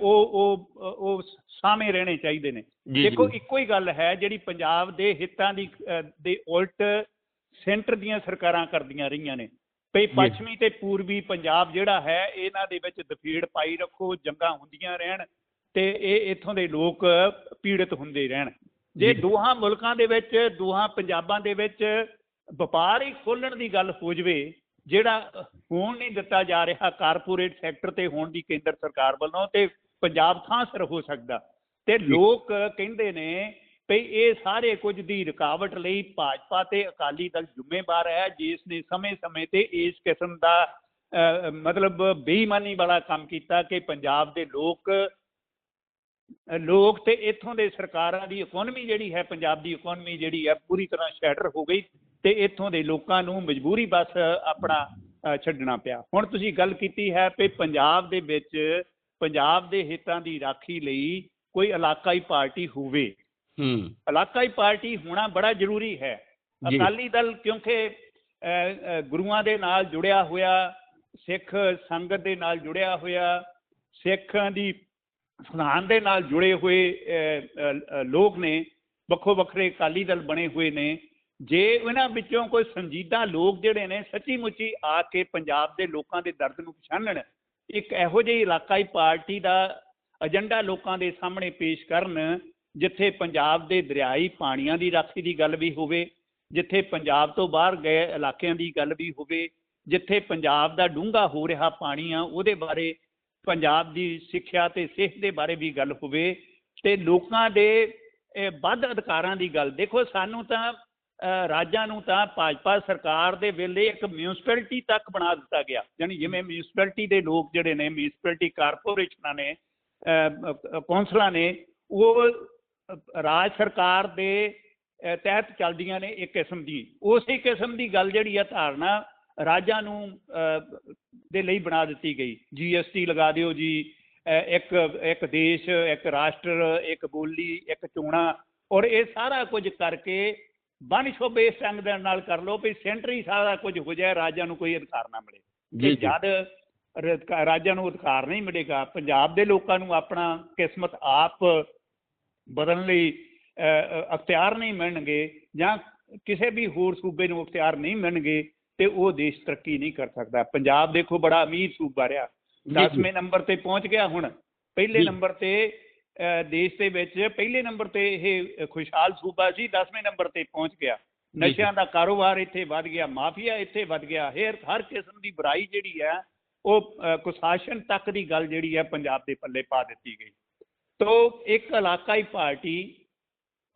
ਉਹ ਉਹ ਉਹ ਸਾਹਮਣੇ ਰਹਿਣੇ ਚਾਹੀਦੇ ਨੇ। ਦੇਖੋ ਇੱਕੋ ਹੀ ਗੱਲ ਹੈ ਜਿਹੜੀ ਪੰਜਾਬ ਦੇ ਹਿੱਤਾਂ ਦੀ ਦੇ ਉਲਟ ਸੈਂਟਰ ਦੀਆਂ ਸਰਕਾਰਾਂ ਕਰਦੀਆਂ ਰਹੀਆਂ ਨੇ। ਭਈ ਪੱਛਮੀ ਤੇ ਪੂਰਬੀ ਪੰਜਾਬ ਜਿਹੜਾ ਹੈ ਇਹਨਾਂ ਦੇ ਵਿੱਚ ਦਫੀੜ ਪਾਈ ਰੱਖੋ ਜੰਗਾਂ ਹੁੰਦੀਆਂ ਰਹਿਣ ਤੇ ਇਹ ਇੱਥੋਂ ਦੇ ਲੋਕ ਪੀੜਤ ਹੁੰਦੇ ਰਹਿਣ। ਜੀ। ਦੋਹਾਂ ਮੁਲਕਾਂ ਦੇ ਵਿੱਚ ਦੋਹਾਂ ਪੰਜਾਬਾਂ ਦੇ ਵਿੱਚ ਵਪਾਰ ਹੀ ਖੋਲਣ ਦੀ ਗੱਲ ਹੋ ਜਵੇ ਜਿਹੜਾ ਹੋਣ ਨਹੀਂ ਦਿੱਤਾ ਜਾ ਰਿਹਾ ਕਾਰਪੋਰੇਟ ਸੈਕਟਰ ਤੇ ਹੋਣ ਦੀ ਕੇਂਦਰ ਸਰਕਾਰ ਵੱਲੋਂ ਤੇ ਪੰਜਾਬ ਥਾਂ ਸਿਰ ਹੋ ਸਕਦਾ। ਤੇ ਲੋਕ ਕਹਿੰਦੇ ਨੇ ਵੀ ਇਹ ਸਾਰੇ ਕੁਝ ਦੀ ਰੁਕਾਵਟ ਲਈ ਭਾਜਪਾ ਤੇ ਅਕਾਲੀ ਦਲ ਜ਼ਿੰਮੇਵਾਰ ਹੈ ਜਿਸ ਨੇ ਸਮੇਂ-ਸਮੇਂ ਤੇ ਇਸ ਕਿਸਮ ਦਾ ਮਤਲਬ ਬੇਈਮਾਨੀ ਵਾਲਾ ਕੰਮ ਕੀਤਾ ਕਿ ਪੰਜਾਬ ਦੇ ਲੋਕ ਲੋਕ ਤੇ ਇੱਥੋਂ ਦੇ ਸਰਕਾਰਾਂ ਦੀ ਇਕਨੋਮੀ ਜਿਹੜੀ ਹੈ ਪੰਜਾਬ ਦੀ ਇਕਨੋਮੀ ਜਿਹੜੀ ਹੈ ਪੂਰੀ ਤਰ੍ਹਾਂ ਸ਼ੈਟਰ ਹੋ ਗਈ। ਤੇ ਇੱਥੋਂ ਦੇ ਲੋਕਾਂ ਨੂੰ ਮਜਬੂਰੀ ਬਸ ਆਪਣਾ ਛੱਡਣਾ ਪਿਆ। ਹੁਣ ਤੁਸੀਂ ਗੱਲ ਕੀਤੀ ਹੈ ਕਿ ਪੰਜਾਬ ਦੇ ਵਿੱਚ ਪੰਜਾਬ ਦੇ ਹਿੱਤਾਂ ਦੀ ਰਾਖੀ ਲਈ ਕੋਈ ਇਲਾਕਾਈ ਪਾਰਟੀ ਹੋਵੇ। ਹੂੰ। ਇਲਾਕਾਈ ਪਾਰਟੀ ਹੋਣਾ ਬੜਾ ਜ਼ਰੂਰੀ ਹੈ। ਅਕਾਲੀ ਦਲ ਕਿਉਂਕਿ ਗੁਰੂਆਂ ਦੇ ਨਾਲ ਜੁੜਿਆ ਹੋਇਆ ਸਿੱਖ ਸੰਗਤ ਦੇ ਨਾਲ ਜੁੜਿਆ ਹੋਇਆ ਸਿੱਖਾਂ ਦੀ ਸਿਧਾਂਤ ਦੇ ਨਾਲ ਜੁੜੇ ਹੋਏ ਲੋਕ ਨੇ ਵੱਖੋ ਵੱਖਰੇ ਅਕਾਲੀ ਦਲ ਬਣੇ ਹੋਏ ਨੇ। ਜੇ ਇਹਨਾਂ ਵਿੱਚੋਂ ਕੋਈ ਸੰਜੀਦਾ ਲੋਕ ਜਿਹੜੇ ਨੇ ਸੱਚੀ ਮੁੱਚੀ ਆ ਕੇ ਪੰਜਾਬ ਦੇ ਲੋਕਾਂ ਦੇ ਦਰਦ ਨੂੰ ਪਛਾਣਨ, ਇੱਕ ਇਹੋ ਜਿਹੀ ਇਲਾਕਾਈ ਪਾਰਟੀ ਦਾ ਏਜੰਡਾ ਲੋਕਾਂ ਦੇ ਸਾਹਮਣੇ ਪੇਸ਼ ਕਰਨ, ਜਿੱਥੇ ਪੰਜਾਬ ਦੇ ਦਰਿਆਈ ਪਾਣੀਆਂ ਦੀ ਰਾਖੀ ਦੀ ਗੱਲ ਵੀ ਹੋਵੇ, ਜਿੱਥੇ ਪੰਜਾਬ ਤੋਂ ਬਾਹਰ ਗਏ ਇਲਾਕਿਆਂ ਦੀ ਗੱਲ ਵੀ ਹੋਵੇ, ਜਿੱਥੇ ਪੰਜਾਬ ਦਾ ਡੂੰਘਾ ਹੋ ਰਿਹਾ ਪਾਣੀ ਆ, ਉਹਦੇ ਬਾਰੇ ਪੰਜਾਬ ਦੀ ਸਿੱਖਿਆ ਤੇ ਸਿਹਤ ਦੇ ਬਾਰੇ ਵੀ ਗੱਲ ਹੋਵੇ, ਤੇ ਲੋਕਾਂ ਦੇ ਵੱਧ ਅਧਿਕਾਰਾਂ ਦੀ ਗੱਲ। ਦੇਖੋ, ਸਾਨੂੰ ਤਾਂ ਰਾਜਾਂ ਨੂੰ ਤਾਂ ਭਾਜਪਾ ਸਰਕਾਰ ਦੇ ਵੇਲੇ ਇੱਕ ਮਿਊਨਿਸਪੈਲਿਟੀ ਤੱਕ ਬਣਾ ਦਿੱਤਾ ਗਿਆ। ਯਾਨੀ ਜਿਵੇਂ ਮਿਊਨਿਸਪੈਲਿਟੀ ਦੇ ਲੋਕ ਜਿਹੜੇ ਨੇ ਮਿਊਨਿਸਪੈਲਿਟੀ ਕਾਰਪੋਰੇਸ਼ਨਾਂ ਨੇ ਕੌਂਸਲਾਂ ਨੇ, ਉਹ ਰਾਜ ਸਰਕਾਰ ਦੇ ਤਹਿਤ ਚੱਲਦੀਆਂ ਨੇ ਇੱਕ ਕਿਸਮ ਦੀ। ਉਸੇ ਕਿਸਮ ਦੀ ਗੱਲ ਜਿਹੜੀ ਆ, ਧਾਰਨਾ ਰਾਜਾਂ ਨੂੰ ਦੇ ਲਈ ਬਣਾ ਦਿੱਤੀ ਗਈ। ਜੀਐਸਟੀ ਲਗਾ ਦਿਓ ਜੀ ਇੱਕ ਇੱਕ ਦੇਸ਼, ਇੱਕ ਰਾਸ਼ਟਰ, ਇੱਕ ਬੋਲੀ, ਇੱਕ ਚੋਣਾ ਔਰ ਇਹ ਸਾਰਾ ਕੁਝ ਕਰਕੇ ਬਨਸ਼ੋਬੇ ਇਸ ਢੰਗ ਦੇ ਨਾਲ ਕਰ ਲਓ ਵੀ ਸੈਂਟਰ ਸਾਰਾ ਕੁਝ ਹੋ ਜਾਏ ਰਾਜਾਂ ਨੂੰ ਕੋਈ ਅਧਿਕਾਰ ਨਾ ਮਿਲੇ। ਜੀ ਜਦ ਰਾਜਾਂ ਨੂੰ ਅਧਿਕਾਰ ਨਹੀਂ ਮਿਲੇਗਾ ਪੰਜਾਬ ਦੇ ਲੋਕਾਂ ਨੂੰ ਆਪਣਾ ਕਿਸਮਤ ਆਪ ਬਦਲਣ ਲਈ ਅਖਤਿਆਰ ਨਹੀਂ ਮਿਲਣਗੇ ਜਾਂ ਕਿਸੇ ਵੀ ਹੋਰ ਸੂਬੇ ਨੂੰ ਅਖਤਿਆਰ ਨਹੀਂ ਮਿਲਣਗੇ ਤੇ ਉਹ ਦੇਸ਼ ਤਰੱਕੀ ਨਹੀਂ ਕਰ ਸਕਦਾ। ਪੰਜਾਬ ਦੇਖੋ ਬੜਾ ਅਮੀਰ ਸੂਬਾ ਰਿਹਾ। ਜੀ, ਜੀ। 10ਵੇਂ ਨੰਬਰ ਤੇ ਪਹੁੰਚ ਗਿਆ ਹੁਣ। ਪਹਿਲੇ। ਨੰਬਰ ਤੇ ਦੇਸ਼ ਦੇ ਵਿੱਚ ਪਹਿਲੇ ਨੰਬਰ ਤੇ ਇਹ ਖੁਸ਼ਹਾਲ ਸੂਬਾ ਸੀ 10ਵੇਂ ਨੰਬਰ ਤੇ ਪਹੁੰਚ ਗਿਆ। ਨਸ਼ਿਆਂ ਦਾ ਕਾਰੋਬਾਰ ਇੱਥੇ ਵੱਧ ਗਿਆ ਮਾਫੀਆ ਇੱਥੇ ਵੱਧ ਗਿਆ ਹਰ ਹਰ ਕਿਸਮ ਦੀ ਬੁਰਾਈ ਜਿਹੜੀ ਹੈ ਉਹ ਕੁਸ਼ਾਸਨ ਤੱਕ ਦੀ ਗੱਲ ਜਿਹੜੀ ਹੈ ਪੰਜਾਬ ਦੇ ਪੱਲੇ ਪਾ ਦਿੱਤੀ ਗਈ। ਤੋ ਇੱਕ ਇਲਾਕਾਈ ਪਾਰਟੀ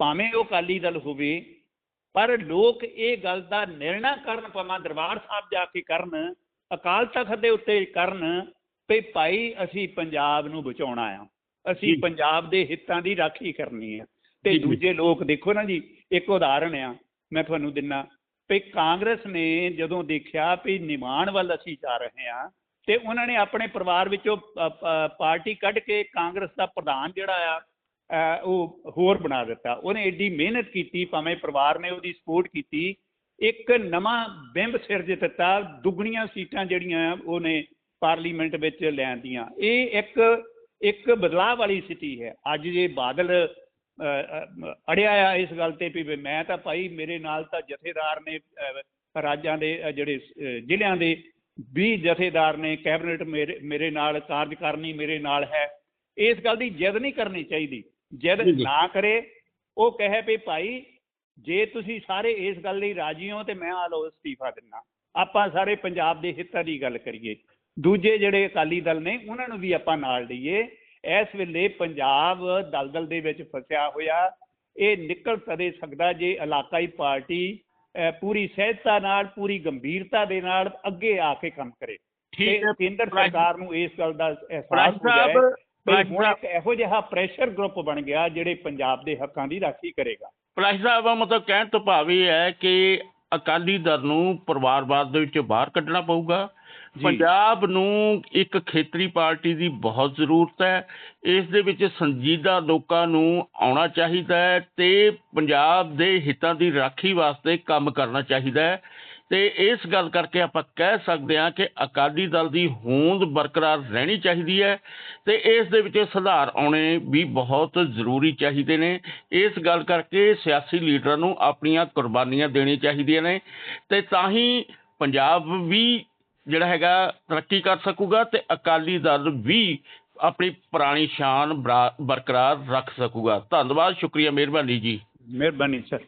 ਭਾਵੇਂ ਉਹ ਅਕਾਲੀ ਦਲ ਹੋਵੇ ਪਰ ਲੋਕ ਇਹ ਗੱਲ ਦਾ ਨਿਰਣਾ ਕਰਨ ਭਾਵੇਂ ਦਰਬਾਰ ਸਾਹਿਬ ਜਾ ਕੇ ਕਰਨ ਅਕਾਲ ਤਖਤ ਦੇ ਉੱਤੇ ਕਰਨ ਵੀ ਭਾਈ ਅਸੀਂ ਪੰਜਾਬ ਨੂੰ ਬਚਾਉਣਾ ਆ। ਅਸੀਂ। ਪੰਜਾਬ ਦੇ ਹਿੱਤਾਂ ਦੀ ਰਾਖੀ ਕਰਨੀ ਆ ਤੇ। ਦੂਜੇ ਲੋਕ ਦੇਖੋ ਨਾ ਜੀ ਇੱਕ ਉਦਾਹਰਣ ਆ ਮੈਂ ਤੁਹਾਨੂੰ ਦਿੰਨਾ ਵੀ ਕਾਂਗਰਸ ਨੇ ਜਦੋਂ ਦੇਖਿਆ ਵੀ ਨਿਮਾਣ ਵੱਲ ਅਸੀਂ ਜਾ ਰਹੇ ਹਾਂ ਤੇ ਉਹਨਾਂ ਨੇ ਆਪਣੇ ਪਰਿਵਾਰ ਵਿੱਚੋਂ ਪਾਰਟੀ ਕੱਢ ਕੇ ਕਾਂਗਰਸ ਦਾ ਪ੍ਰਧਾਨ ਜਿਹੜਾ ਆ ਉਹ ਹੋਰ ਬਣਾ ਦਿੱਤਾ ਉਹਨੇ ਏਡੀ ਮਿਹਨਤ ਕੀਤੀ ਭਾਵੇਂ ਪਰਿਵਾਰ ਨੇ ਉਹਦੀ ਸਪੋਰਟ ਕੀਤੀ ਇੱਕ ਨਵਾਂ ਬਿੰਬ ਸਿਰਜ ਦਿੱਤਾ ਦੁੱਗਣੀਆਂ ਸੀਟਾਂ ਜਿਹੜੀਆਂ ਉਹਨੇ ਪਾਰਲੀਮੈਂਟ ਵਿੱਚ ਲਿਆਂਦੀਆਂ ਇਹ ਇੱਕ ਇੱਕ ਬਦਲਾਅ ਵਾਲੀ ਸਥਿਤੀ ਹੈ। ਅੱਜ ਜੇ ਬਾਦਲ ਅੜਿਆ ਆ ਇਸ ਗੱਲ ਤੇ ਵੀ ਮੈਂ ਤਾਂ ਭਾਈ ਮੇਰੇ ਨਾਲ ਤਾਂ ਜਥੇਦਾਰ ਨੇ ਰਾਜਾਂ ਦੇ ਜਿਹੜੇ ਜ਼ਿਲ੍ਹਿਆਂ ਦੇ 20 ਜਥੇਦਾਰ ਨੇ ਕੈਬਨਿਟ ਮੇਰੇ ਮੇਰੇ ਨਾਲ ਕਾਰਜਕਾਰਨੀ ਮੇਰੇ ਨਾਲ ਹੈ। ਇਸ ਗੱਲ ਦੀ ਜਿੱਦ ਨਹੀਂ ਕਰਨੀ ਚਾਹੀਦੀ। ਜਿੱਦ। ਨਾ ਕਰੇ। ਉਹ ਕਹੇ ਵੀ ਭਾਈ ਜੇ ਤੁਸੀਂ ਸਾਰੇ ਇਸ ਗੱਲ ਲਈ ਰਾਜੀ ਹੋ ਤੇ ਮੈਂ ਆ ਲਓ ਅਸਤੀਫਾ ਦਿੰਨਾ ਆਪਾਂ ਸਾਰੇ ਪੰਜਾਬ ਦੇ ਹਿੱਤਾਂ ਦੀ ਗੱਲ ਕਰੀਏ। ਦੂਜੇ ਜਿਹੜੇ ਅਕਾਲੀ ਦਲ ਨੇ ਉਹਨਾਂ ਨੂੰ ਵੀ ਆਪਾਂ ਨਾਲ ਲਈਏ। ਇਸ ਵੇਲੇ ਪੰਜਾਬ ਦਲਦਲ ਦੇ ਵਿੱਚ ਫਸਿਆ ਹੋਇਆ ਇਹ ਨਿਕਲ ਕਦੇ ਸਕਦਾ ਜੇ ਇਲਾਕਾਈ ਪਾਰਟੀ ਪੂਰੀ ਸਹਿਜਤਾ ਨਾਲ ਪੂਰੀ ਗੰਭੀਰਤਾ ਦੇ ਨਾਲ ਅੱਗੇ ਆ ਕੇ ਕੰਮ ਕਰੇ। ਠੀਕ ਹੈ ਕੇਂਦਰ ਸਰਕਾਰ ਨੂੰ ਇਸ ਗੱਲ ਦਾ ਅਹਿਸਾਸ ਹੋ ਜਾਏ ਹੁਣ ਇੱਕ ਇਹੋ ਜਿਹਾ ਪ੍ਰੈਸ਼ਰ ਗਰੁੱਪ ਬਣ ਗਿਆ ਜਿਹੜੇ ਪੰਜਾਬ ਦੇ ਹੱਕਾਂ ਦੀ ਰਾਖੀ ਕਰੇਗਾ। ਪ੍ਰਾਜ ਸਾਹਿਬ ਮਤਲਬ ਕਹਿਣ ਤੋਂ ਭਾਵ ਇਹ ਹੈ ਕਿ ਅਕਾਲੀ ਦਲ ਨੂੰ ਪਰਿਵਾਰਵਾਦ ਦੇ ਵਿੱਚੋਂ ਬਾਹਰ ਕੱਢਣਾ ਪਊਗਾ। ਪੰਜਾਬ ਨੂੰ ਇੱਕ ਖੇਤਰੀ ਪਾਰਟੀ ਦੀ ਬਹੁਤ ਜ਼ਰੂਰਤ ਹੈ। ਇਸ ਦੇ ਵਿੱਚ ਸੰਜੀਦਾ ਲੋਕਾਂ ਨੂੰ ਆਉਣਾ ਚਾਹੀਦਾ ਹੈ ਤੇ ਪੰਜਾਬ ਦੇ ਹਿੱਤਾਂ ਦੀ ਰਾਖੀ ਵਾਸਤੇ ਕੰਮ ਕਰਨਾ ਚਾਹੀਦਾ ਹੈ। ਤੇ ਇਸ ਗੱਲ ਕਰਕੇ ਆਪਾਂ ਕਹਿ ਸਕਦੇ ਹਾਂ ਕਿ ਅਕਾਲੀ ਦਲ ਦੀ ਹੋਂਦ ਬਰਕਰਾਰ ਰਹਿਣੀ ਚਾਹੀਦੀ ਹੈ ਤੇ ਇਸ ਦੇ ਵਿੱਚ ਸੁਧਾਰ ਆਉਣੇ ਵੀ ਬਹੁਤ ਜ਼ਰੂਰੀ ਚਾਹੀਦੇ ਨੇ। ਇਸ ਗੱਲ ਕਰਕੇ ਸਿਆਸੀ ਲੀਡਰਾਂ ਨੂੰ ਆਪਣੀਆਂ ਕੁਰਬਾਨੀਆਂ ਦੇਣੀਆਂ ਚਾਹੀਦੀਆਂ ਨੇ ਤੇ ਤਾਂ ਹੀ ਪੰਜਾਬ ਵੀ ਜਿਹੜਾ ਹੈਗਾ ਤਰੱਕੀ ਕਰ ਸਕੂਗਾ ਤੇ ਅਕਾਲੀ ਦਲ ਵੀ ਆਪਣੀ ਪੁਰਾਣੀ ਸ਼ਾਨ ਬਰਾ- ਬਰਕਰਾਰ ਰੱਖ ਸਕੂਗਾ। ਧੰਨਵਾਦ, ਸ਼ੁਕਰੀਆ, ਮਿਹਰਬਾਨੀ ਜੀ। ਮਿਹਰਬਾਨੀ, ਸਰ।